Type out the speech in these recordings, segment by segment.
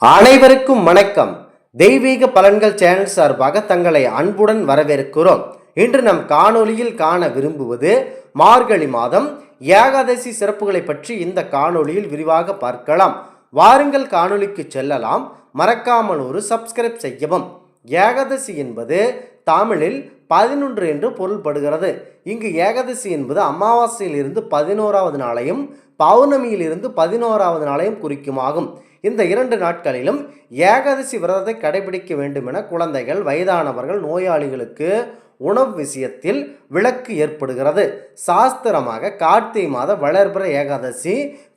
அனைவருக்கும் வணக்கம். தெய்வீக பலன்கள் சேனல் சார்பாக தங்களை அன்புடன் வரவேற்கிறோம். இன்று நம் காணொளியில் காண விரும்புவது மார்கழி மாதம். ஏகாதசி சிறப்புகளை பற்றி இந்த காணொளியில் விரிவாக பார்க்கலாம். வாருங்கள் காணொளிக்கு செல்லலாம். மறக்காமல் ஒரு சப்ஸ்கிரைப் செய்யவும். ஏகாதசி என்பது தமிழில் பதினொன்று என்று பொருள்படுகிறது. இங்கு ஏகாதசி என்பது அமாவாசையிலிருந்து பதினோராவது நாளையும் பௌர்ணமியிலிருந்து பதினோராவது நாளையும் குறிக்குமாகும். இந்த இரண்டு நாட்களிலும் ஏகாதசி விரதத்தை கடைபிடிக்க வேண்டும் என குழந்தைகள் வயதானவர்கள் நோயாளிகளுக்கு உணவு விஷயத்தில் விளக்கு ஏற்படுகிறது. சாஸ்திரமாக கார்த்திகை மாத வளர்பிற ஏகாதசி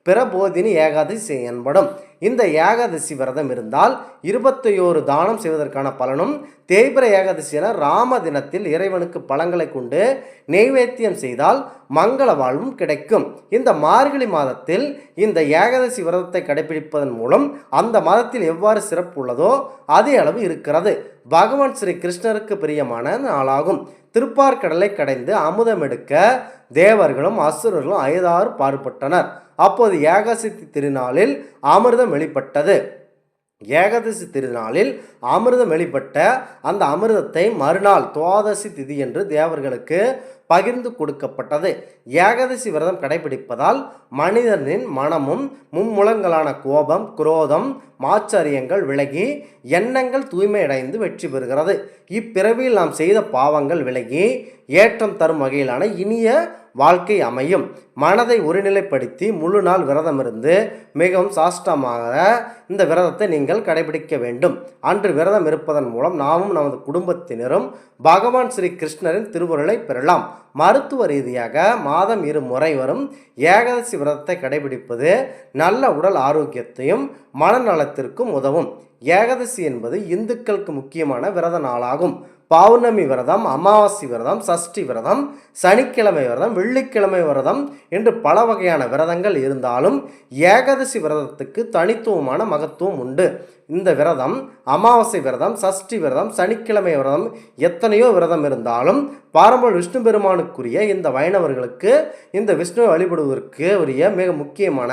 பிரபோதினி ஏகாதசி என்படும். இந்த ஏகாதசி விரதம் இருந்தால் இருபத்தையோரு தானம் செய்வதற்கான பலனும் தேய்பிர ஏகாதசி ராம தினத்தில் இறைவனுக்கு பழங்களை கொண்டு நெய்வேத்தியம் செய்தால் மங்கள வாழ்வும் கிடைக்கும். இந்த மார்கழி மாதத்தில் இந்த ஏகாதசி விரதத்தை கடைபிடிப்பதன் மூலம் அந்த மாதத்தில் எவ்வாறு சிறப்பு உள்ளதோ அதே அளவு இருக்கிறது. பகவான் ஸ்ரீ கிருஷ்ணருக்கு பிரியமான நாளாகும். திருப்பார்கடலை கடைந்து அமுதம் எடுக்க தேவர்களும் அசுரர்களும் ஐதாறு பாடுபட்டனர். அப்போது ஏகாசி திருநாளில் அமிர்தம் வெளிப்பட்டது. ஏகாதசி திருநாளில் அமிர்தம் வெளிப்பட்ட அந்த அமிர்தத்தை மறுநாள் துவாதசி திதி என்று தேவர்களுக்கு பகிர்ந்து கொடுக்கப்பட்டது. ஏகாதசி விரதம் கடைபிடிப்பதால் மனிதனின் மனமும் மும்முழங்களான கோபம் குரோதம் மாச்சரியங்கள் விலகி எண்ணங்கள் தூய்மையடைந்து வெற்றி பெறுகிறது. இப்பிறவியில் நாம் செய்த பாவங்கள் விலகி ஏற்றம் தரும் வகையிலான இனிய வாழ்க்கை அமையும். மனதை ஒருநிலைப்படுத்தி முழு நாள் விரதம் இருந்து மிகவும் சாஷ்டமாக இந்த விரதத்தை நீங்கள் கடைபிடிக்க வேண்டும். அன்று விரதம் இருப்பதன் மூலம் நாமும் நமது குடும்பத்தினரும் பகவான் ஸ்ரீ கிருஷ்ணரின் திருவுருளை பெறலாம். மருத்துவ ரீதியாக மாதம் இரு முறை வரும் ஏகாதசி விரதத்தை கடைபிடிப்பது நல்ல உடல் ஆரோக்கியத்தையும் மனநலத்திற்கும் உதவும். ஏகாதசி என்பது இந்துக்களுக்கு முக்கியமான விரத நாளாகும். பௌர்ணமி விரதம் அமாவாசை விரதம் சஷ்டி விரதம் சனிக்கிழமை விரதம் வெள்ளிக்கிழமை விரதம் என்று பல வகையான விரதங்கள் இருந்தாலும் ஏகாதசி விரதத்துக்கு தனித்துவமான மகத்துவம் உண்டு. இந்த விரதம் அமாவாசை விரதம் சஷ்டி விரதம் சனிக்கிழமை விரதம் எத்தனையோ விரதம் இருந்தாலும் பாரம்பரிய விஷ்ணு பெருமானுக்குரிய இந்த வைணவர்களுக்கு இந்த விஷ்ணுவை வழிபடுவதற்கு உரிய மிக முக்கியமான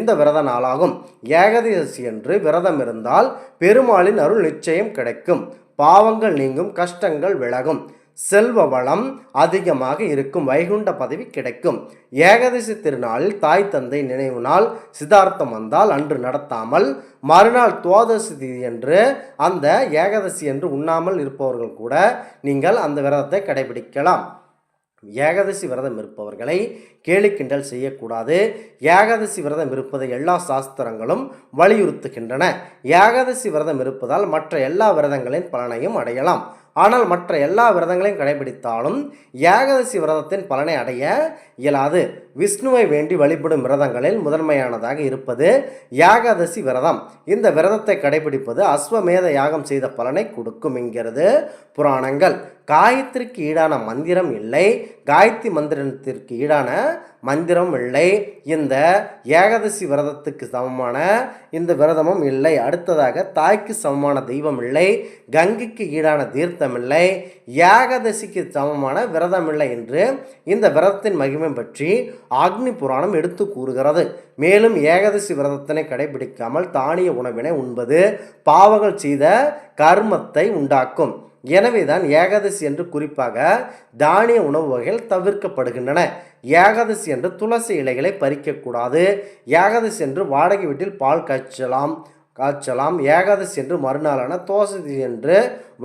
இந்த விரத நாளாகும். ஏகாதசி என்று விரதம் இருந்தால் பெருமாளின் அருள் நிச்சயம் கிடைக்கும். பாவங்கள் நீங்கும் கஷ்டங்கள் விலகும். செல்வ வளம் அதிகமாக இருக்கும் வைகுண்ட பதவி கிடைக்கும். ஏகாதசி திருநாளில் தாய் தந்தை நினைவு நாள் சித்தார்த்தம் வந்தால் அன்று நடத்தாமல் மறுநாள் துவாதசி திதி என்று அந்த ஏகாதசி என்று உண்ணாமல் இருப்பவர்கள் கூட நீங்கள் அந்த விரதத்தை கடைபிடிக்கலாம். ஏகாதசி விரதம் இருப்பவர்களை கேலி கிண்டல் செய்யக்கூடாது. ஏகாதசி விரதம் இருப்பதை எல்லா சாஸ்திரங்களும் வலியுறுத்துகின்றன. ஏகாதசி விரதம் இருப்பதால் மற்ற எல்லா விரதங்களின் பலனையும் அடையலாம். ஆனால் மற்ற எல்லா விரதங்களையும் கடைபிடித்தாலும் ஏகாதசி விரதத்தின் பலனை அடைய இயலாது. விஷ்ணுவை வேண்டி வழிபடும் விரதங்களில் முதன்மையானதாக இருப்பது ஏகாதசி விரதம். இந்த விரதத்தை கடைபிடிப்பது அஸ்வமேத யாகம் செய்த பலனை கொடுக்கும் என்கிறது புராணங்கள். காயத்திற்கு ஈடான மந்திரம் இல்லை. காயத்ரி மந்திரத்திற்கு ஈடான மந்திரம் இல்லை. இந்த ஏகாதசி விரதத்துக்கு சமமான இந்த விரதமும் இல்லை. அடுத்ததாக தாய்க்கு சமமான தெய்வம் இல்லை. கங்கைக்கு ஈடான தீர்த்தம் இல்லை. ஏகாதசிக்கு சமமான விரதம் இல்லை என்று இந்த விரதத்தின் மகிமை பற்றி அக்னி புராணம் எடுத்து கூறுகிறது. மேலும் ஏகாதசி விரதத்தினை கடைபிடிக்காமல் தானிய உணவினை உண்பது பாவங்கள் செய்த கர்மத்தை உண்டாக்கும். எனவேதான் ஏகாதசி என்று குறிப்பாக தானிய உணவு வகைகள் தவிர்க்கப்படுகின்றன. ஏகாதசி என்று துளசி இலைகளை பறிக்கக்கூடாது. ஏகாதசி என்று வாடகை வீட்டில் பால் காய்ச்சலாம். காய்ச்சலாம். ஏகாதசி என்று மறுநாளான தோசதி என்று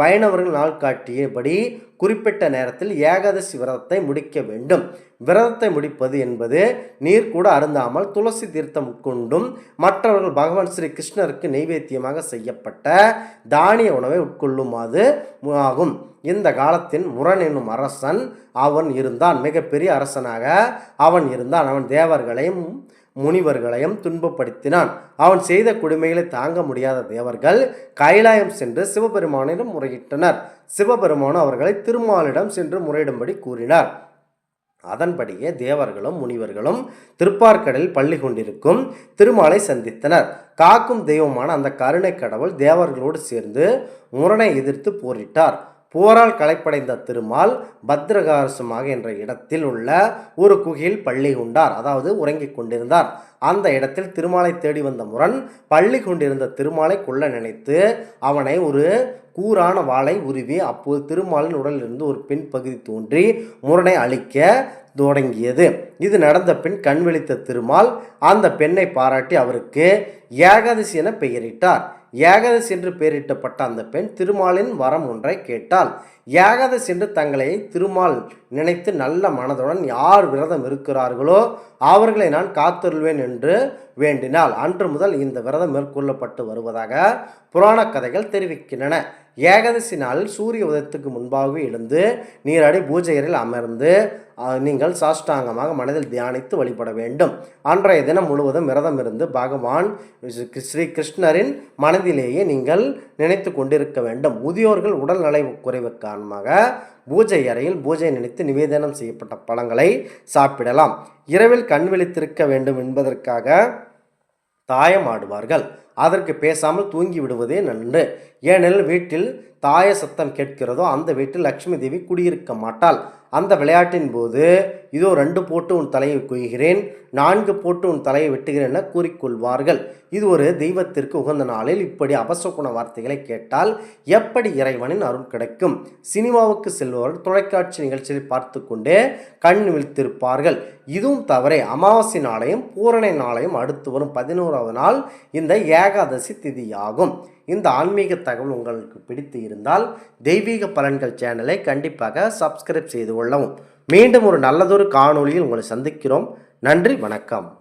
வைணவர்கள் நாள் காட்டியபடி குறிப்பிட்ட நேரத்தில் ஏகாதசி விரதத்தை முடிக்க வேண்டும். விரதத்தை முடிப்பது என்பது நீர் கூட அருந்தாமல் துளசி தீர்த்தம் உட்கொண்டும் மற்றவர்கள் பகவான் ஸ்ரீ கிருஷ்ணருக்கு நைவேத்தியமாக செய்யப்பட்ட தானிய உணவை உட்கொள்ளுமாது ஆகும். இந்த காலத்தின் முரண் என்னும் அரசன் அவன் இருந்தான். மிகப்பெரிய அரசனாக அவன் இருந்தான். அவன் தேவர்களையும் முனிவர்களையும் துன்பப்படுத்தினான். அவன் செய்த கொடுமைகளை தாங்க முடியாத தேவர்கள் கைலாயம் சென்று சிவபெருமானிடம் முறையிட்டனர். சிவபெருமானும் அவர்களை திருமாலிடம் சென்று முறையிடும்படி கூறினார். அதன்படியே தேவர்களும் முனிவர்களும் திருப்பார்க்கடலில் பள்ளி கொண்டிருக்கும் திருமாலை சந்தித்தனர். காக்கும் தெய்வமான அந்த கருணை கடவுள் தேவர்களோடு சேர்ந்து முரணை எதிர்த்து போரிட்டார். போரால் களைப்படைந்த திருமால் பத்ரகாரசமாக என்ற இடத்தில் உள்ள ஒரு குகையில் பள்ளி கொண்டார் அதாவது உறங்கிக் கொண்டிருந்தார். அந்த இடத்தில் திருமாலை தேடி வந்த முரண் பள்ளி கொண்டிருந்த திருமாலை கொல்ல நினைத்து அவனை ஒரு கூரான வாளை உருவி அப்போது திருமாலின் உடலிலிருந்து ஒரு பெண் பகுதி தோன்றி முரணை அழிக்க தொடங்கியது. இது நடந்த பின் கண் விழித்த திருமால் அந்த பெண்ணை பாராட்டி அவருக்கு ஏகாதசி என பெயரிட்டார். ஏகாதசி என்று பெயரிட்டப்பட்ட அந்த பெண் திருமாலின் வரம் ஒன்றை கேட்டாள். ஏகாதசி என்று தங்களை திருமால் நினைத்து நல்ல மனதுடன் யார் விரதம் இருக்கிறார்களோ அவர்களை நான் காத்தருள்வேன் என்று வேண்டினால் அன்று முதல் இந்த விரதம் மேற்கொள்ளப்பட்டு வருவதாக புராணக் கதைகள் தெரிவிக்கின்றன. ஏகாதசி நாளில் சூரிய உதயத்துக்கு முன்பாகவே எழுந்து நீராடி பூஜையரில் அமர்ந்து நீங்கள் சாஷ்டாங்கமாக மனதில் தியானித்து வழிபட வேண்டும். அன்றைய தினம் முழுவதும் விரதம் இருந்து பகவான் ஸ்ரீ கிருஷ்ணரின் மனதிலேயே நீங்கள் நினைத்து கொண்டிருக்க வேண்டும். முதியோர்கள் உடல் நலை குறைவு காரணமாக பூஜை அறையில் பூஜை நினைத்து நிவேதனம் செய்யப்பட்ட பழங்களை சாப்பிடலாம். இரவில் கண் விழித்திருக்க வேண்டும் என்பதற்காக தாயமாடுவார்கள். அதற்கு பேசாமல் தூங்கி விடுவதே நன்று. ஏனெனில் வீட்டில் தாய சத்தம் கேட்கிறதோ அந்த வீட்டில் லக்ஷ்மி தேவி குடியிருக்க மாட்டாள். அந்த விளையாட்டின் போது இதோ ரெண்டு போட்டு உன் தலையை கொய்கிறேன் நான்கு போட்டு உன் தலையை வெட்டுகிறேன் என கூறிக்கொள்வார்கள். இது ஒரு தெய்வத்திற்கு உகந்த நாளில் இப்படி அபசகுண வார்த்தைகளை கேட்டால் எப்படி இறைவனின் அருள் கிடைக்கும்? சினிமாவுக்கு செல்பவர்கள் தொலைக்காட்சி நிகழ்ச்சியை பார்த்து கொண்டே கண் விழித்திருப்பார்கள். இதுவும் தவறே. அமாவாசை நாளையும் பூரணை நாளையும் அடுத்து வரும் பதினோராவது நாள் இந்த ஏகாதசி திதியாகும். இந்த ஆன்மீக தகவல் உங்களுக்கு பிடித்து இருந்தால் தெய்வீக பலன்கள் சேனலை கண்டிப்பாக சப்ஸ்கிரைப் செய்து கொள்ளவும். மீண்டும் ஒரு நல்லதொரு காணொளியில் உங்களை சந்திக்கிறோம். நன்றி வணக்கம்.